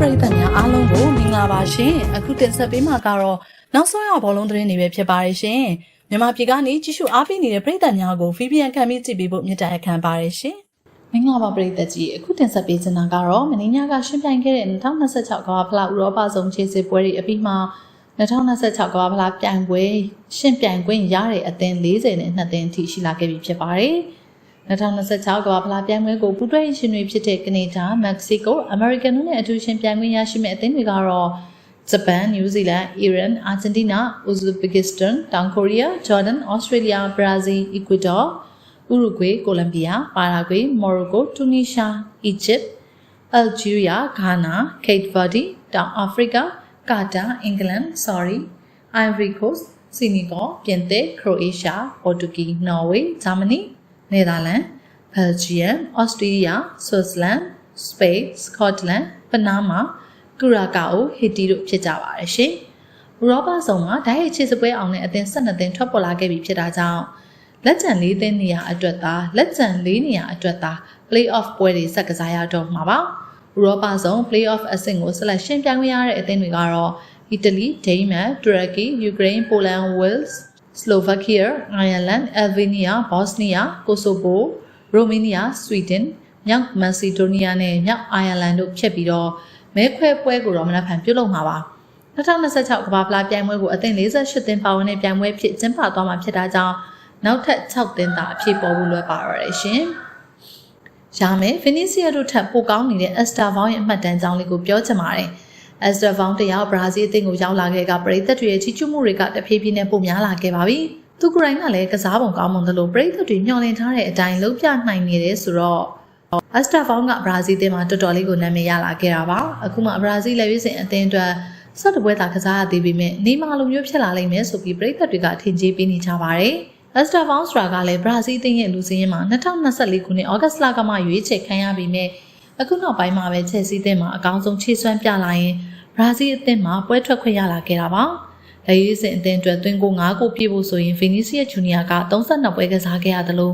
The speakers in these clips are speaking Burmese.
ပရိသတ်များအားလုံးကိုမင်္ဂလာပါရှင်အခုတင်ဆက်ပေးမှာကတော့နောက်ဆုံးရဘောလုံးသတင်းတွေပဲဖြစ်ပါတယ်ရှင်မြန်မာပြည်ကနေကြည့်ရှုအားပေးနေတဲ့ပရိသတ်များကို VPN ခံပြီးကြည့်ပေးဖို့မြစ်တာရက်ခံပါတယ်ရှင်မင်္ဂလာပါပရိသတ်ကြီးအခုတင်ဆက်ပေးချင်တာကတော့မင်းညကရှင်းပြိုင်ခဲ့တဲ့2026ကမ္ဘာဖလားဥရောပဆုံးခြေစစ်ပွဲတွေအပြီးမှာ2026ကမ္ဘာဖလားပြိုင်ပွဲရှင်းပြိုင်ခွင့်ရတဲ့အသင်း40နဲ့2သင်းအထိရှိလာခဲ့ပြီဖြစ်ပါတယ် 2026ကမ္ဘာဖလားပြိုင်ပွဲကိုပူးတွဲရှင်တွေဖြစ်တဲ့ကနေဒါ၊မက္ကဆီကို၊အမေရိကန်တို့နဲ့အတူရှင်ပြိုင်ခွင့်ရရှိမဲ့အသင်းတွေကတော့ဂျပန်၊နယူးဇီလန်၊အီရန်၊အာဂျင်တီးနာ၊ဥဇဘက်ကစ္စတန်၊တောင်ကိုရီးယား၊ဂျော်ဒန်၊ဩစတြေးလျ၊ဘရာဇီး၊အီကွေဒေါဥရုဂွေ၊ကိုလံဘီယာ၊ပါရာဂွေ၊မော်ရိုကို၊တူနီရှာ၊အီဂျစ်၊အယ်ဂျီးရီးယား၊ဂါနာ၊ကိတ်ဗာဒီ၊တောင်အာဖရိက၊ကာတာ၊အင်္ဂလန်၊ဆော်ရီ၊အိုင်ဗရီကို့စ်၊စီနီဂေါ၊ပြင်သစ်၊ခရိုအေးရှား၊ပေါ်တူဂီ၊နော်ဝေး၊ဂျာမနီ၊ နယ်သာလန်၊ဘယ်ဂျီယမ်၊ဩစတြေးလျ၊ဆွစ်ဇာလန်၊စပိန်၊စကော့တလန်၊ပနားမာ၊ကူရာကာအိုဟီတီတို့ဖြစ်ကြပါတယ်ရှင်။ဥရောပဆောင်မှာဓာတ်ရိုက်ချစ်စပွဲအောင်တဲ့အသင်း12သင်းထွက်ပေါ်လာခဲ့ပြီဖြစ်တာကြောင့်လက်ကျန်၄သင်းနေရာအတွက်သာလက်ကျန်၄နေရာအတွက်သာ play-off ပွဲတွေဆက်ကစားရတော့မှာပါ။ဥရောပဆောင် play-off အဆင့်ကိုဆက်လက်ရှင်ပြိုင်ခွင့်ရတဲ့အသင်းတွေကတော့အီတလီ၊ဒိန်းမတ်၊တူရကီ၊ယူကရိန်း၊ပိုလန်၊ဝေးလ်စ်၊ စလိုဗက်ကီးယား၊အိုင်ယာလန်၊အယ်ဗီးနီးယား၊ဘော့စနီးယား၊ကိုဆိုဗို၊ရိုမေးနီးယား၊ဆွီဒင်၊မြောက်မက်ဆီဒိုနီးယားနဲ့မြောက်အိုင်ယာလန်တို့ဖြစ်ပြီးတော့မဲခွဲပွဲကိုတော့မနက်ဖြန်ပြုလုပ်မှာပါ2026ကမ္ဘာဖလားပြိုင်ပွဲကိုအသင်း48သင်းပါဝင်တဲ့ပြိုင်ပွဲဖြစ်ကျင်းပသွားမှာဖြစ်တာကြောင့်နောက်ထပ်6သင်းသာအဖြစ်ပေါ်ဖို့လွယ်ပါရတဲ့ရှင်။ရမယ်ဖီနီစီယာတို့ထပ်ပိုကောင်းနေတဲ့ Esther Vaughn ရဲ့အမှတ်တမ်းကြောင်းလေးကိုပြောချင်ပါတယ်။ Esther Vaughn တယောက်ဘရာဇီးအသင်းကိုရောက်လာခဲ့ကပရိသတ်တွေရဲ့ချီးကျူးမှုတွေကတဖြည်းဖြည်းနဲ့ပိုများလာခဲ့ပါပြီ။သူကိုယ်တိုင်ကလည်းကစားပုံကောင်းမွန်သလိုပရိသတ်တွေမျှော်လင့်ထားတဲ့အတိုင်းလုပ်ပြနိုင်နေတယ်ဆိုတော့အစတာဖောင်းကဘရာဇီးအသင်းမှာတော်တော်လေးကိုနာမည်ရလာခဲ့တာပါအခုမှဘရာဇီးလက်ရွေးစင်အသင်းအတွက်စက်တပွဲသာကစားရသေးပေမဲ့နေမာလိုမျိုးဖြစ်လာလိမ့်မယ်ဆိုပြီးပြည်သက်တွေကထင်ကြေးပေးနေကြပါတယ်အစတာဖောင်းစရာကလည်းဘရာဇီးအသင်းရဲ့လူစင်းရင်မှာ2024ခုနှစ်ဩဂတ်လကမှရွေးချယ်ခံရပြီးမြဲ အခုနောက်ပိုင်းမှာပဲချက်စီးသင်းမှာအကောင်းဆုံးခြေစွမ်းပြလာရင်ဘရာဇီးအသင်းမှာပွဲထွက်ခွင့်ရလာခဲ့တာပါလက်ရွေးစင်အသင်းအတွက်သွင်းကို9ကိုပြည့်ဖို့ဆိုရင်ဗီနီစီယာဂျူနီယာက32ပွဲကစားခဲ့ရသလို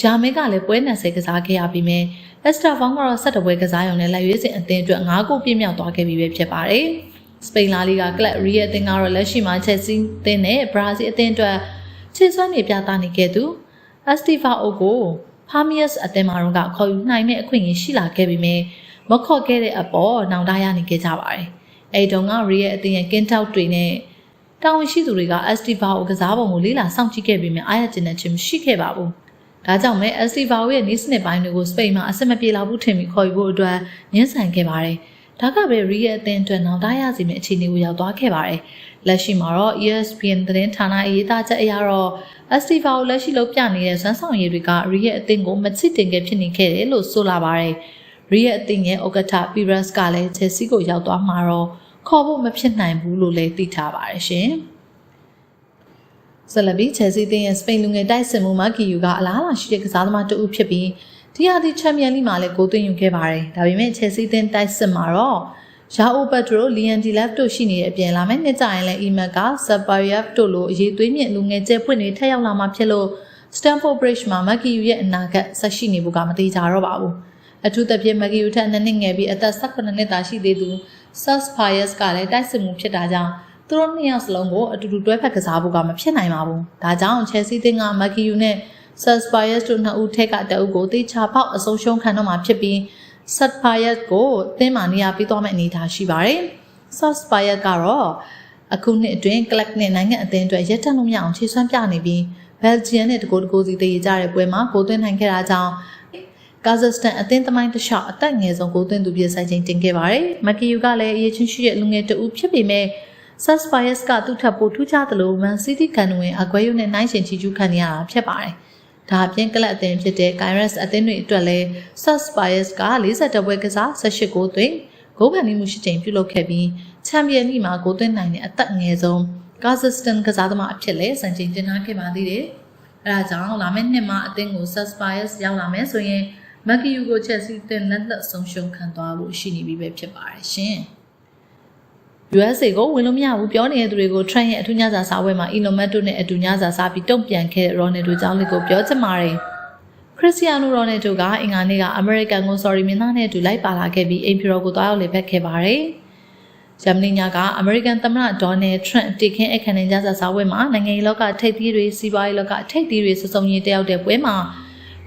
ယာမဲကလည်းပွဲ20ကစားခဲ့ရပြီးမြဲအက်စတာဖောင်းကတော့17ပွဲကစားရုံနဲ့လက်ရွေးစင်အသင်းအတွက်9ဂိုးပြည့်မြောက်သွားခဲ့ပြီပဲဖြစ်ပါတယ်။စပိန်လာလီဂါကလပ်ရီယယ်အသင်းကတော့လက်ရှိမှာချက်စီးအသင်းနဲ့ဘရာဇီးအသင်းအတွက်ခြေစွမ်းနေပြသနေခဲ့သူအက်စတီဖာအိုကို ဖာမီယက်စ်အသင်းမှာတော့ခေါ်ယူနိုင်တဲ့အခွင့်အရေးရှိလာခဲ့ပြီးမြဲမခေါ်ခဲ့တဲ့အပေါ်နောင်တရနေခဲ့ကြပါတယ်။အဲဒီတုန်းကရီယယ်အသင်းရဲ့ကင်းထောက်တွေနဲ့တာဝန်ရှိသူတွေက Estiva ကိုကစားပုံကိုလေးလာစောင့်ကြည့်ခဲ့ပြီးမြအားရကျင်တဲ့ခြင်းမရှိခဲ့ပါဘူး။ဒါကြောင့်မဲ Estiva ရဲ့နေစနစ်ပိုင်းတွေကိုစပိန်မှာအဆင်မပြေလောက်ဘူးထင်ပြီးခေါ်ယူဖို့အတွက်ညှင်းဆန်ခဲ့ပါတယ်။ ဒါကပဲ Real အသင်းအတွက်နောက်တရစီမယ့်အခြေအနေကိုရောက်သွားခဲ့ပါတယ်။လက်ရှိမှာတော့ ESPN သတင်းဌာနအရေးသားချက်အရတော့ Estiva ကိုလက်ရှိလုပ်ပြနေတဲ့ဇွမ်းဆောင်ရည်တွေက Real အသင်းကိုမချစ်တင်ခဲ့ဖြစ်နေခဲ့တယ်လို့ဆိုလာပါတယ်။ Real အသင်းရဲ့ဥက္ကဋ္ဌ Pires ကလည်း Chelsea ကိုရောက်သွားမှာတော့ခေါ်ဖို့မဖြစ်နိုင်ဘူးလို့လည်းသိထားပါတယ်ရှင်။ဆလဘီချယ်ဆီတင်းရဲ့စပိန်လူငယ်တိုက်စစ်မှုမကီယူကအလားအလာရှိတဲ့ကစားသမားတဦးဖြစ်ပြီး ဒီဟာဒီချန်ပီယံလိမှာလည်းဂိုးသွင်းယူခဲ့ပါတယ်။ဒါပေမဲ့ချယ်ဆီတင်းတိုက်စစ်မှာတော့ယာအိုပက်ဒရိုလီယန်ဒီလက်တို့ရှိနေတဲ့အပြင်လာမယ့်နှစ်ကျရင်လည်းအီမက်ကဆပ်ပါယက်တို့လိုအရေးသွေးမြင့်လူငယ်ကျဲပွင့်တွေထက်ရောက်လာမှဖြစ်လို့ Stanford Bridge မှာမက်ကီယူရဲ့အနာဂတ်ဆက်ရှိနေဖို့ကမတိကြတော့ပါဘူး။အထူးသဖြင့်မက်ကီယူထက်နှစ်နှစ်ငယ်ပြီးအသက်18နှစ်သာရှိသေးသူ Sus Pius ကလည်းတိုက်စစ်မှုဖြစ်တာကြောင့်သူတို့နှစ်ယောက်စလုံးကိုအတူတူတွဲဖက်ကစားဖို့ကမဖြစ်နိုင်ပါဘူး။ဒါကြောင့် Chelsea သင်းက Makiyu နဲ့ Suspires တို့နှစ်ဦးထက်ကတအုပ်ကိုတေချာပေါက်အဆုံးရှုံးခံတော့မှာဖြစ်ပြီး Suspires ကိုသင်းမှာနေရာပေးသွားမယ့်အနေအထားရှိပါတယ်။ Suspires ကတော့အခုနှစ်အတွင်း Clark နဲ့နိုင်ငံအသင်းအတွက်ရက်တက်လို့မရအောင်ခြေစွမ်းပြနေပြီး Belgium နဲ့တကိုးတကိုးစီတည်ကြတဲ့ပွဲမှာဂိုးသွင်းနိုင်ခဲ့တာကြောင့်ကာဇက်စတန်အသင်းသမိုင်းတစ်လျှောက်အသက်ငယ်ဆုံးဂိုးသွင်းသူပြဆိုင်ချင်းတင်ခဲ့ပါတယ်။မကီယူကလည်းအရေးချင်းရှိတဲ့လူငယ်တဦးဖြစ်ပေမဲ့ Suspires ကသူ့ထပ်ပိုထူးခြားသလို Man City ကန်ဝင်အကွဲယုနဲ့နိုင်ရှင်ချီကျူးခံရတာဖြစ်ပါတယ်။ ဒါအပြင်ကလပ်အသင်းဖြစ်တဲ့ Kairos အသင်းတွေအတွက်လည်း Suspires က42ပွဲကစား18ဂိုးသွင်းဂိုးဖန်တီးမှုရှိချိန်ပြုလုပ်ခဲ့ပြီးချန်ပီယံလိမှာဂိုးသွင်းနိုင်တဲ့အသက်ငယ်ဆုံးကာဇက်စတန်ကစားသမားအဖြစ်လဲစံချိန်တင်ထားခဲ့ပါသေးတယ်။အဲဒါကြောင့်လာမယ့်နှစ်မှာအသင်းကို Suspires ရောက်လာမယ်ဆိုရင်မက်ကီယူကိုချက်စီတင်လက်လက်ဆုံးရှုံးခံသွားဖို့ရှိနေပြီပဲဖြစ်ပါတယ်ရှင်။ USA ကိုဝင်လို့မရဘူးပြောနေတဲ့သူတွေကို Trump ရဲ့အထူးညစာစားပွဲမှာ Elon Musk တို့နဲ့အတူညစာစားပြီးတုံ့ပြန်ခဲ့တဲ့ Ronaldo ကြောင့်လေးကိုပြောချင်ပါတယ်။ခရစ္စတီယာနိုရိုနယ်ဒိုကအင်္ဂါနေ့ကအမေရိကန်ကိုဆော်ရီမင်းသားနဲ့အတူလိုက်ပါလာခဲ့ပြီးအိမ်ဖြူတော်ကိုတွားရောက်လေပတ်ခဲ့ပါတယ်။ဂျမနီညာကအမေရိကန်သမ္မတဒေါ်နယ်ထရန့်တည်ခင်းအခမ်းအနားကြစာစာဝဲမှာနိုင်ငံရေးလောကထိပ်သီးတွေစီးပွားရေးလောကထိပ်သီးတွေစုစုံရေးတက်ရောက်တဲ့ပွဲမှာ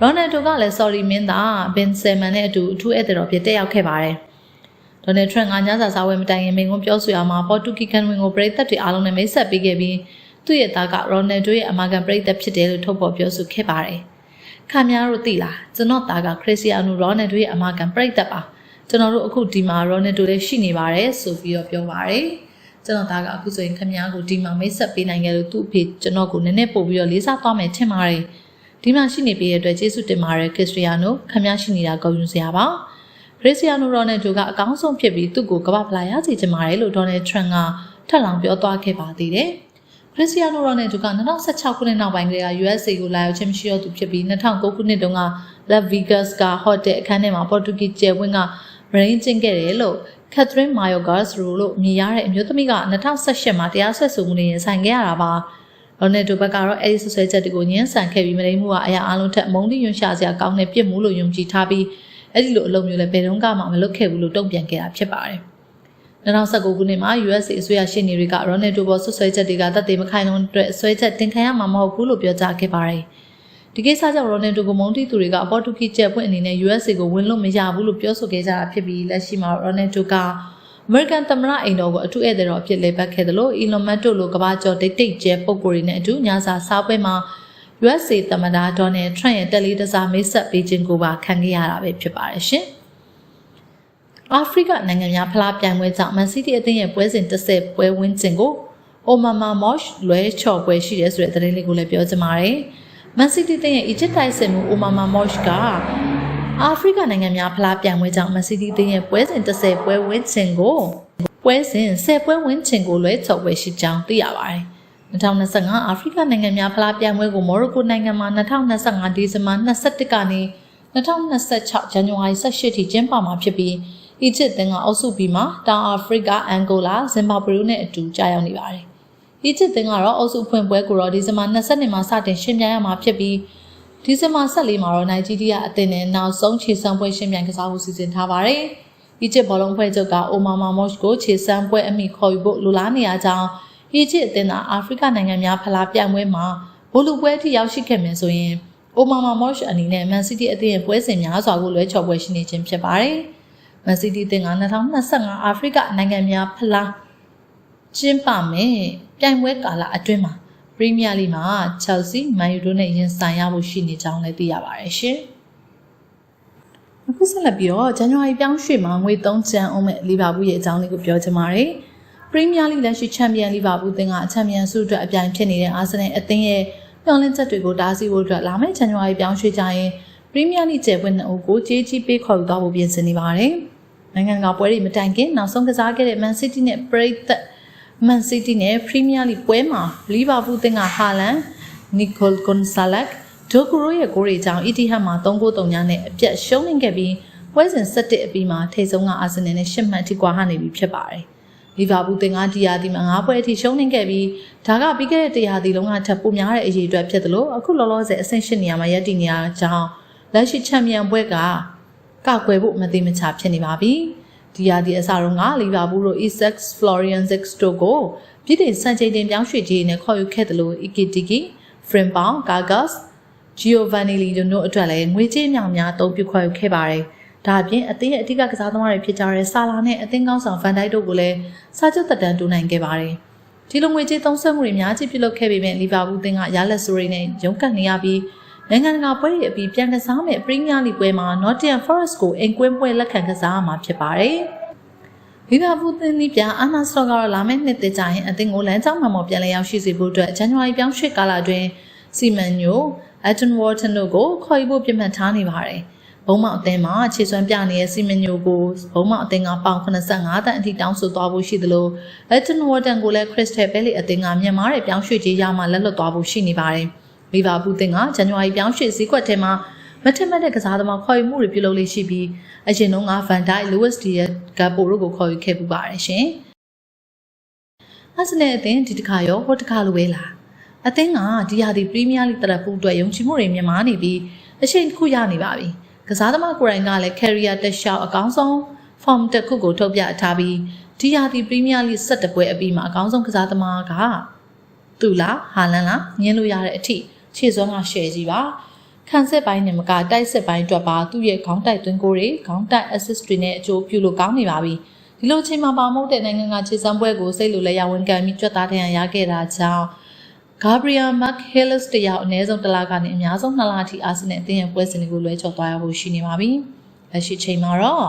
ရော်နယ်ဒိုကလည်းဆော်ရီမင်းသားဘင်ဆယ်မန်နဲ့အတူအထူးဧည့်သည်တော်ဖြစ်တက်ရောက်ခဲ့ပါတယ်။ ဒေါ်နယ်ထရန့်ကညစာစာဝဲမတိုင်ခင်မိန့်ခွန်းပြောဆိုရမှာပေါ်တူဂီကန်ဝင်ကိုပြည်သက်တွေအားလုံးနဲ့မိတ်ဆက်ပေးခဲ့ပြီးသူ့ရဲ့သားကရော်နယ်ဒိုရဲ့အမာကန်ပြည်သက်ဖြစ်တယ်လို့ထုတ်ဖော်ပြောဆိုခဲ့ပါတယ်။ခင်ဗျားတို့သိလားကျွန်တော်သားကခရစ်စတီယာနိုရော်နယ်ဒိုရဲ့အမာကန်ပြည်သက်ပါကျွန်တော်တို့အခုဒီမှာရော်နယ်ဒိုလည်းရှိနေပါတယ်ဆိုပြီးတော့ပြောပါတယ်။ကျွန်တော်သားကအခုဆိုရင်ခင်ဗျားကိုဒီမှာမိတ်ဆက်ပေးနိုင်ခဲ့လို့သူ့အဖေကျွန်တော်ကိုနည်းနည်းပို့ပြီးတော့လေးစားသွားမယ်ထင်ပါတယ်။ဒီမှာရှိနေပေးတဲ့အတွက်ကျေးဇူးတင်ပါတယ်ခရစ်စတီယာနိုခင်ဗျားရှိနေတာဂုဏ်ယူစရာပါ။ ခရစ်စတီယာနိုရော်နယ်ဒိုကအကောင်းဆုံးဖြစ်ပြီးသူ့ကိုကမ္ဘာဖလားရစီချင်ပါတယ်လို့ဒေါ်နယ်ထရန့်ကထပ်လောင်ပြောသွားခဲ့ပါသေးတယ်။ခရစ္စတီယာနိုရိုနယ်ဒိုက2016ခုနှစ်နောက်ပိုင်းကလေးက USA ကိုလာရောက်ခြင်းမရှိတော့သူဖြစ်ပြီး2009ခုနှစ်တုန်းက Las Vegas က hotel အခန်းထဲမှာပေါ်တူဂီကျယ်ဝင်းကမရင်းကျင်းခဲ့တယ်လို့ Catherine Mayorgas လို့မြင်ရတဲ့အမျိုးသမီးက2018မှာတရားစွဲဆိုမှုနဲ့ရင်ဆိုင်ခဲ့ရတာပါ။ရိုနယ်ဒိုဘက်ကတော့အဲဒီဆွဆွဲချက်တွေကိုညှင်းဆန်ခဲ့ပြီးမလိမ့်မှုကအရာအလုံးထက်မုန်းတိယွန်ရှာစရာကောင်းတဲ့ပြစ်မှုလို့ယုံကြည်ထားပြီး အဲ့ဒီလိုအလုပ်မျိုးလည်းဘယ်တော့မှမလုပ်ခဲ့ဘူးလို့တုံ့ပြန်ခဲ့တာဖြစ်ပါတယ်။2019ခုနှစ်မှာ USA အစိုးရရှင်းနေတွေကရော်နယ်ဒိုဘောဆွဆွဲချက်တွေကတပ်သေးမခိုင်လုံးအတွက်ဆွဲချက်တင်ခံရမှာမဟုတ်ဘူးလို့ပြောကြားခဲ့ပါတယ်။ဒီကိစ္စကြောင့်ရော်နယ်ဒိုကိုမုန်းတီသူတွေကအပေါ်တူဂီကျက်ပွင့်အနေနဲ့ USA ကိုဝင်လို့မရဘူးလို့ပြောဆိုခဲ့ကြတာဖြစ်ပြီးလက်ရှိမှာရော်နယ်ဒိုကအမေရိကန်သမ္မတအိမ်တော်ကိုအထူးဧည့်သည်တော်အဖြစ်လဲပတ်ခဲ့တယ်လို့ Elon Musk တို့လိုကမ္ဘာကျော်ဒိတ်တိတ်ကျဲပုံကိုယ်တွေနဲ့အတူညစာစားပွဲမှာ USA သမ္မတဒေါ်နယ်ထရန့်ရဲ့တက်လေးတစားမိတ်ဆက်ပေးခြင်းကိုပါခံခဲ့ရတာပဲဖြစ်ပါတယ်ရှင်။အာဖရိကနိုင်ငံများဖလားပြိုင်ပွဲကြောင့်မန်စီးတီးအသင်းရဲ့ပွဲစဉ်30ပွဲဝန်းကျင်ကိုအိုမာမာမော့ရှ်လွဲချော်ပွဲရှိတယ်ဆိုတဲ့သတင်းလေးကိုလည်းပြောချင်ပါတယ်။မန်စီးတီးအသင်းရဲ့အီဂျစ်တိုက်စစ်မှုအိုမာမာမော့ရှ်ကအာဖရိကနိုင်ငံများဖလားပြိုင်ပွဲကြောင့်မန်စီးတီးအသင်းရဲ့ပွဲစဉ်30ပွဲဝန်းကျင်ကိုပွဲစဉ်10ပွဲဝန်းကျင်ကိုလွဲချော်ပွဲရှိကြောင်းသိရပါတယ်။ 2025အာဖရိကနိုင်ငံများဖလားပြိုင်ပွဲကိုမော်ရိုကိုနိုင်ငံမှာ2025ဒီဇင်ဘာ21ကနေ2026ဇန်နဝါရီ18ထိကျင်းပမှာဖြစ်ပြီးအီဂျစ်သင်ကအုပ်စုပြီးမှာတောင်အာဖရိကအန်ဂိုလာဇင်ဘာဘွေနဲ့အတူကြာရောက်နေပါတယ်။အီဂျစ်သင်ကတော့အုပ်စုဖွင့်ပွဲကိုတော့ဒီဇင်ဘာ22မှာစတင်ရှင်းပြရမှာဖြစ်ပြီးဒီဇင်ဘာ14မှာတော့နိုင်ဂျီးရီးယားအသင်းနဲ့နောက်ဆုံးခြေစမ်းပွဲရှင်းပြကစားဖို့စီစဉ်ထားပါတယ်။အီဂျစ်ဘောလုံးဖွဲ့ချုပ်ကအိုမာမာမော့ရှ်ကိုခြေစမ်းပွဲအမိခေါ်ယူဖို့လိုလားနေရကြောင်း အီဂျစ်အသင်းကအာဖရိကနိုင်ငံများဖလားပြိုင်ပွဲမှာဘိုလူပွဲထိရောက်ရှိခဲ့မယ်ဆိုရင်အိုမာမာမော့ရှ်အနေနဲ့မန်စီးတီးအသင်းရဲ့ပွဲစဉ်များစွာကိုလွဲချော်ပွဲရှိနေခြင်းဖြစ်ပါတယ်။မန်စီးတီးတင်က2025အာဖရိကနိုင်ငံများဖလားကျင်းပမယ်ပြိုင်ပွဲကာလအတွင်းမှာပရီးမီးယားလိမှာချယ်ဆီမန်ယူတို့နဲ့ရင်ဆိုင်ရဖို့ရှိနေကြောင်းလည်းသိရပါတယ်ရှင်။အခုဆက်လက်ပြီးတော့ဇန်နဝါရီပြောင်းရွှေ့မှာငွေ3ချန်အောင်မဲ့လီဗာပူးရဲ့အကြောင်းလေးကိုပြောချင်ပါတယ်။ ပရီးမီးယားလိလက်ရှိချန်ပီယံလီဗာပူးအသင်းကချန်ပီယံဆုအတွက်အပြိုင်ဖြစ်နေတဲ့အာဆင်နယ်အသင်းရဲ့မျှော်လင့်ချက်တွေကိုတားဆီးဖို့အတွက်လာမယ့်ဇန်နဝါရီပြောင်းရွှေ့ကြရင်ပရီးမီးယားလိကျယ်ပွင့်နှစ်ဦးကိုကြေးကြီးပေးခေါ်ယူသွားဖို့ပြင်ဆင်နေပါတယ်။နိုင်ငံတကာပွဲတွေမတိုင်ခင်နောက်ဆုံးကစားခဲ့တဲ့ Man City နဲ့ Brighton Man City နဲ့ Premier League ပွဲမှာ Liverpool တင်ကဟာလန်နီကိုလ်ဂွန်ဆာလက်ဒိုကူရိုရဲ့ဂိုးတွေကြောင့် Etihad မှာ3-3ညနဲ့အပြတ်ရှုံးနေခဲ့ပြီးပွဲစဉ်7အပြီးမှာထိပ်ဆုံးကအာဆင်နယ်နဲ့10မှတ်ထိကွာဟနေပြီဖြစ်ပါတယ်။ လီဗာပူးတင်ကဒီယာဒီမှာ9ပွဲအထိရှုံးနေခဲ့ပြီးဒါကပြီးခဲ့တဲ့တရားဒီလုံးကထပ်ပိုများတဲ့အရေးအတွက်ဖြစ်တယ်လို့အခုလောလောဆယ်အဆင့်8နေရာမှာရပ်တည်နေရကြောင်းလက်ရှိချန်ပီယံပွဲကကောက်ွယ်ဖို့မသိမချဖြစ်နေပါပြီ။ဒီယာဒီအစားတော့ကလီဗာပူးတို့ Essex Florian Zix တို့ကိုပြည်တင်စံချိန်တင်ပြောင်းရွှေ့ခြင်းနဲ့ခေါ်ယူခဲ့တယ်လို့ Ikitiki, Frimpong, Gagas, Giovanni Lido တို့အတွက်လည်းငွေကြေးများများအသုံးပြုခေါ်ယူခဲ့ပါတယ်။ ဒါအပြင်အသင်းရဲ့အထက်ကကစားသမားတွေဖြစ်ကြတဲ့ဆာလာနဲ့အသင်းကောင်းဆောင်ဖန်ဒိုက်တို့ကိုလည်းစာချုပ်တက်တန်းတူနိုင်ခဲ့ပါတယ်။ဒီလိုငွေကြေးသုံးစွဲမှုတွေအများကြီးပြုလုပ်ခဲ့ပေမဲ့လီဗာပူးအသင်းကရလက်ဆိုရီနဲ့ရုန်းကန်နေရပြီးနိုင်ငံတကာပွဲတွေအပြီးပြန်ကစားမဲ့ပရီးမီးယားလိပွဲမှာ Nottingham Forest ကိုအိမ်ကွင်းပွဲလက်ခံကစားရမှာဖြစ်ပါတယ်။လီဗာပူးသင်းပြအာနာစတော့ကတော့လာမယ့်နှစ်တကြရင်အသင်းကိုလမ်းကြောင်းမှမော်ပြန်လည်ရောက်ရှိစေဖို့အတွက်ဇန်နဝါရီပြောင်းရွှေ့ကာလအတွင်းစီမန်ညိုအက်တန်ဝါတန်တို့ကိုခေါ်ယူဖို့ပြမှတ်ထားနေပါတယ်။ ဘုံမောက်အသင်းမှာခြေစွမ်းပြနေတဲ့စီမန်ညိုကိုဘုံမောက်အသင်းကပေါင်85တန်အထိတောင်းဆိုသွားဖို့ရှိသလိုအက်တန်ဝါတန်ကိုလည်းခရစ်စတယ်ဘဲလီအသင်းကမြန်မာတဲ့ပြောင်းရွှေ့ကြီးရမှလက်လွတ်သွားဖို့ရှိနေပါတယ်။လီဗာပူးတင်ကဇန်နဝါရီပြောင်းရွှေ့စည်းကွက်ထဲမှာမထက်မဲ့တဲ့ကစားသမားခေါ်ယူမှုတွေပြုလုပ်လေးရှိပြီးအရင်တုန်းကဗန်ဒိုက်လူးဝစ်ဒီရဲ့ဂပ်ပိုတို့ကိုခေါ်ယူခဲ့ပူပါတယ်ရှင်။အစနယ်အသင်းဒီတစ်ခါရောဟိုတစ်ခါလိုပဲလား။အသင်းကဒီဟာဒီပရီးမီးယားလိတရဖူးအတွက်ယုံကြည်မှုတွေမြင့်မားနေပြီးအချိန်တစ်ခုရနေပါပြီ ကစားသမားကိုယ်တိုင်ကလည်း career တက်လျှောက်အကောင်းဆုံး form တစ်ခုကိုထုတ်ပြထားပြီးဒီဟာဒီ Premier League 17ပွဲအပြီးမှာအကောင်းဆုံးကစားသမားကသူလားဟာလန်လားညင်းလို့ရတဲ့အထိခြေစွမ်းကရှယ်ကြီးပါခံစစ်ပိုင်းနဲ့မကတိုက်စစ်ပိုင်းအတွက်ပါသူ့ရဲ့ခေါင်းတိုက်သွင်းကိုတွေခေါင်းတိုက် assist တွေနဲ့အကျိုးပြုလို့ကောင်းနေပါပြီဒီလိုချိန်မှာပါမဟုတ်တဲ့နိုင်ငံကခြေစမ်းပွဲကိုစိတ်လိုလဲရဝန်ခံပြီးကြွက်သားထရန်ရခဲ့တာကြောင့် Gabriel McHellis တယောက်အနည်းဆုံးတစ်လကနေအများဆုံးနှစ်လအထိအာဆင်နယ်အသင်းရဲ့ပွဲစဉ်တွေကိုလွဲချော်သွားရဖို့ရှိနေပါပြီ။လက်ရှိချိန်မှာတော့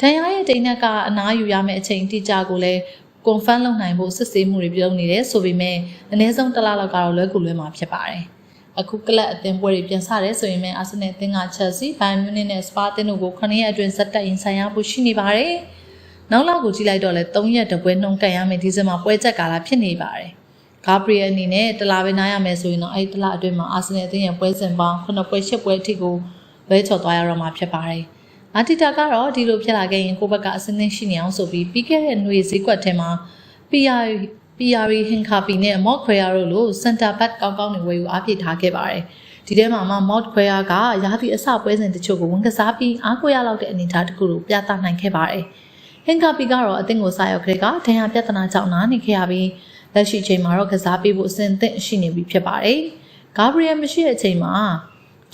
ဒန်ယာရဲ့တိတ်နက်ကအနားယူရမယ့်အချိန်တိကျကိုလည်း confirm လုပ်နိုင်ဖို့စစ်ဆေးမှုတွေပြုလုပ်နေတယ်ဆိုပေမဲ့အနည်းဆုံးတစ်လလောက်ကတော့လွဲကူလွဲမှာဖြစ်ပါတယ်။အခုကလပ်အသင်းပွဲတွေပြန်ဆတယ်ဆိုရင်လည်းအာဆင်နယ်အသင်းက Chelsea, Bayern Munich နဲ့ Spa အသင်းတို့ကို9ရက်အတွင်းဇက်တက်ရင်ဆိုင်ရဖို့ရှိနေပါတယ်။နောက်လောက်ကိုကြည့်လိုက်တော့လဲ3ရက်တပွဲနှုံတက်ရမယ်ဒီဇင်ဘာပွဲချက်ကာလဖြစ်နေပါတယ်။ ဂါဘရီယယ်အနေနဲ့တလားပဲနားရမယ်ဆိုရင်တော့အဲ့ဒီတလားအတွင်းမှာအာဆင်နယ်အသင်းရဲ့ပွဲစဉ်ပေါင်း9ပွဲ10ပွဲအထိကိုလွဲချော်သွားရတော့မှာဖြစ်ပါတယ်။အာတီတာကတော့ဒီလိုဖြစ်လာခဲ့ရင်ကိုယ့်ဘက်ကအစင်းသင်းရှိနေအောင်ဆိုပြီးပြီးခဲ့တဲ့ຫນွေဈေးကွက်ထဲမှာ PR PR ဟင်ခါပီနဲ့ Mod Khoya တို့လို center back ကောင်းကောင်းတွေဝယ်ယူအားဖြည့်ထားခဲ့ပါတယ်။ဒီထဲမှာမှ Mod Khoya ကရာသီအစပွဲစဉ်တချို့ကိုဝန်ကစားပြီးအားကိုးရလောက်တဲ့အနေအထားတစ်ခုကိုပြသနိုင်ခဲ့ပါတယ်။ဟင်ခါပီကတော့အသင်းကိုစာရောက်ခတဲ့ကဒဏ်ရာပြဿနာကြောင့်နားနေခဲ့ရပြီး လက်ရှိချိန်မှာတော့ကစားပေးဖို့အဆင်သင့်ရှိနေပြီဖြစ်ပါတယ်။ဂါဘရီယယ်မရှိတဲ့အချိန်မှာ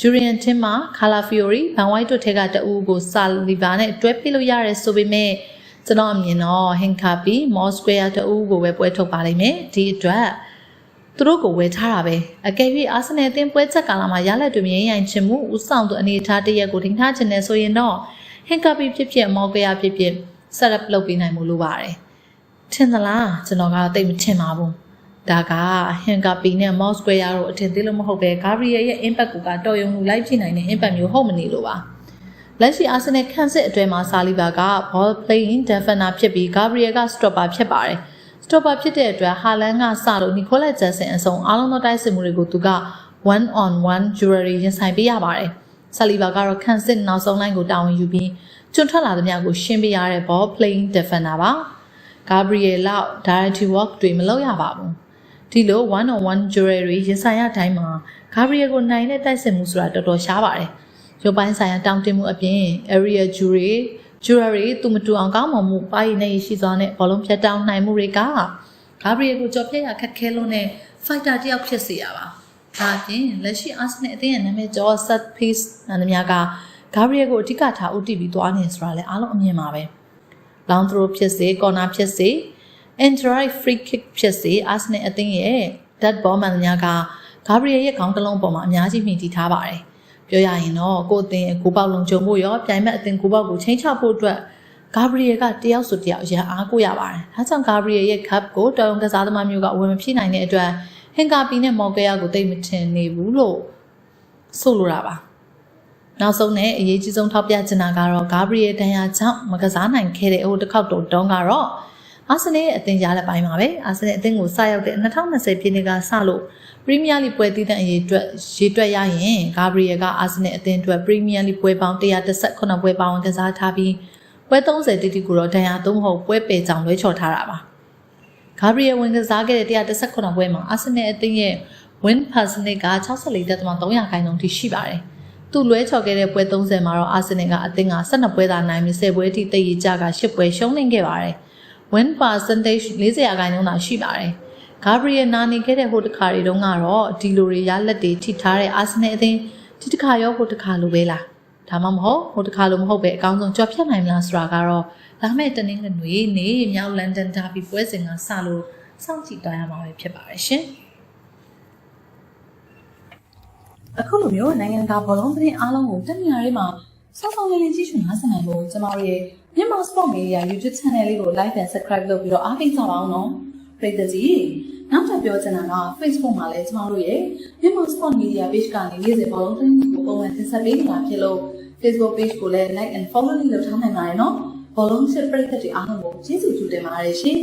ဂျူရီယန်တင်မှာခါလာဖီယိုရီဘန်ဝိုက်တို့ထက်ကတအူးကိုဆာလီဗာနဲ့တွဲပေးလို့ရတယ်ဆိုပေမဲ့ကျွန်တော်အမြင်တော့ဟင်ကာပီမော့စကွဲယာတအူးကိုပဲပွဲထုတ်ပါလိမ့်မယ်ဒီအတွက်သူတို့ကိုဝယ်ထားတာပဲအကယ်၍အာဆင်နယ်အသင်းပွဲချက်ကာလမှာရလက်တွေမြင်ရင်ချင်မှုဥဆောင်သူအနေထားတရက်ကိုထင်ထားခြင်းနဲ့ဆိုရင်တော့ဟင်ကာပီဖြစ်ဖြစ်မော့ကွဲယာဖြစ်ဖြစ်ဆက်လက်လုပ်ပေးနိုင်မှုလိုပါတယ် ထင်သလားကျွန်တော်ကတော့တိတ်မထင်ပါဘူးဒါကဟင်ကာပီနဲ့ mouse square တို့အထင်သေးလို့မဟုတ်ပဲ Gabriel ရဲ့ impact ကိုကတော်ရုံလူလိုက်ဖြစ်နိုင်တဲ့ impact မျိုးဟုတ်မနေလို့ပါလက်ရှိ Arsenal ခန့်စစ်အတွဲမှာဆာလီဘာက ball playing defender ဖြစ်ပြီး Gabriel က stopper ဖြစ်ပါတယ်။ stopper ဖြစ်တဲ့အတွက်ဟာလန်ကစလို့ Nicolas Jackson အစုံအားလုံးသောတိုက်စစ်မှုတွေကိုသူက one on one jewelry ရင်ဆိုင်ပေးရပါတယ်။ဆာလီဘာကတော့ခန့်စစ်နောက်ဆုံးလိုင်းကိုတာဝန်ယူပြီးကျွန်းထွက်လာသမျှကိုရှင်းပေးရတဲ့ ball playing defender ပါ။ Gabriel လောက် direct work တွေမလုပ်ရပါဘူး။ဒီလို one on one jewelry ရင်ဆိုင်ရတိုင်းမှာ Gabriel ကိုနိုင်တဲ့တိုက်စစ်မှုဆိုတာတော်တော်ရှားပါတယ်။ရုပ်ပိုင်းဆိုင်ရာတောင်းတင်မှုအပြင် area jewelry jewelry သူမတူအောင်ကောင်းမွန်မှုပါရည်နဲ့ရှိစွာနဲ့ဘောလုံးဖြတ်တောင်းနိုင်မှုတွေကဂါဘရီယယ်ကိုကြော်ပြက်ရခက်ခဲလို့နဲ့ fighter တယောက်ဖြစ်စေရပါဒါအပြင်လက်ရှိ Arsenal အသင်းရဲ့နာမည်ကျော် set piece နာမည်များကဂါဘရီယယ်ကိုအဓိကထားဦးတည်ပြီးသွားနေဆိုတာလည်းအားလုံးအမြင်ပါပဲ long throw ဖြစ်စေ corner ဖြစ်စေ entry free kick ဖြစ်စေ Arsenal အသင်းရဲ့ dead ball မှန်များကဂါဘရီယယ်ရဲ့ခေါင်းတစ်လုံးပေါ်မှာအများကြီးမြင်တည်ထားပါတယ်ပြောရရင်တော့ကိုအသင်းကိုပေါက်လုံးကြုံဖို့ရောပြိုင်မဲ့အသင်းကိုပေါက်ကိုချိန်ချဖို့အတွက်ဂါဘရီယယ်ကတယောက်ဆိုတယောက်ရန်အားကိုရပါတယ်။ဒါကြောင့်ဂါဘရီယယ်ရဲ့ cup ကိုတော်ရုံကစားသမားမျိုးကဝင်မဖြစ်နိုင်တဲ့အတွက်ဟင်ကာပီနဲ့မော်ကယာကိုတိတ်မထင်နေဘူးလို့ဆိုလိုတာပါ။ နောက်ဆုံးနဲ့အရေးကြီးဆုံးထောက်ပြချင်တာကတော့ဂါဘရီယယ်တန်ရာကြောင့်မကစားနိုင်ခဲ့တဲ့ဟိုတစ်ခေါက်တုန်းကတော့အာဆင်နယ်ရဲ့အသင်းရလက်ပိုင်းပါပဲအာဆင်နယ်အသင်းကိုစရောက်တဲ့2020ပြည့်နှစ်ကစလို့ပရီးမီးယားလိပွဲတည်တဲ့အရေးအတွက်ရေတွက်ရရင်ဂါဘရီယယ်ကအာဆင်နယ်အသင်းအတွက်ပရီးမီးယားလိပွဲပေါင်း118ပွဲပေါင်းကစားထားပြီးပွဲ30တိတိကိုတော့ဒဏ်ရာသုံးဟုတ်ပွဲပယ်ကြောင်လွဲချော်ထားတာပါဂါဘရီယယ်ဝင်ကစားခဲ့တဲ့118ပွဲမှာအာဆင်နယ်အသင်းရဲ့ win percentage က64.300ခိုင်နှုန်းထိရှိပါတယ် သူလွဲချော်ခဲ့တဲ့ပွဲ30မှာတော့အာဆင်နယ်ကအသင်းက12ပွဲသာနိုင်ပြီး10ပွဲထိတိတ်ရကြက10ပွဲရှုံးနေခဲ့ပါတယ် win percentage 40ရာခိုင်နှုန်းသာရှိပါတယ်။ဂါဘရီယယ်နာနေခဲ့တဲ့ဟိုတခါတွေတုန်းကတော့ဒီလိုတွေရလက်တွေထိထားတဲ့အာဆင်နယ်အသင်းဒီတခါရောဟိုတခါလိုပဲလား။ဒါမှမဟုတ်ဟိုတခါလိုမဟုတ်ပဲအကောင်းဆုံးကြော်ဖြတ်နိုင်မလားဆိုတာကတော့လာမယ့်တနင်္ဂနွေနေ့မြောက်လန်ဒန်ဒါဘီပွဲစဉ်ကစလို့စောင့်ကြည့်သွားရမှာပဲဖြစ်ပါတယ်ရှင်။ အခုလိုမျိုးနိုင်ငံတကာဘောလုံးသတင်းအားလုံးကိုတက်နေရာတွေမှာစောစောလေးလေးကြည့်ရှုနားဆင်နိုင်ဖို့ကျမတို့ရဲ့မြန်မာ Sport Media YouTube Channel လေးကို Like and Subscribe လုပ်ပြီးတော့အားပေးကြပါအောင်နော်ပရိသတ်ကြီးနောက်ထပ်ပြောချင်တာက Facebook မှာလည်းကျမတို့ရဲ့မြန်မာ Sport Media Page ကနေနေ့စဉ်ဘောလုံးသတင်းကိုပုံမှန်တင်ဆက်ပေးနေတာဖြစ်လို့ Facebook Page ကိုလည်း Like and Follow လုပ်ထားနိုင်ပါတယ်နော်ဘောလုံးချစ်ပရိသတ်တွေအားလုံးကိုကျေးဇူးတင်ပါတယ်ရှင်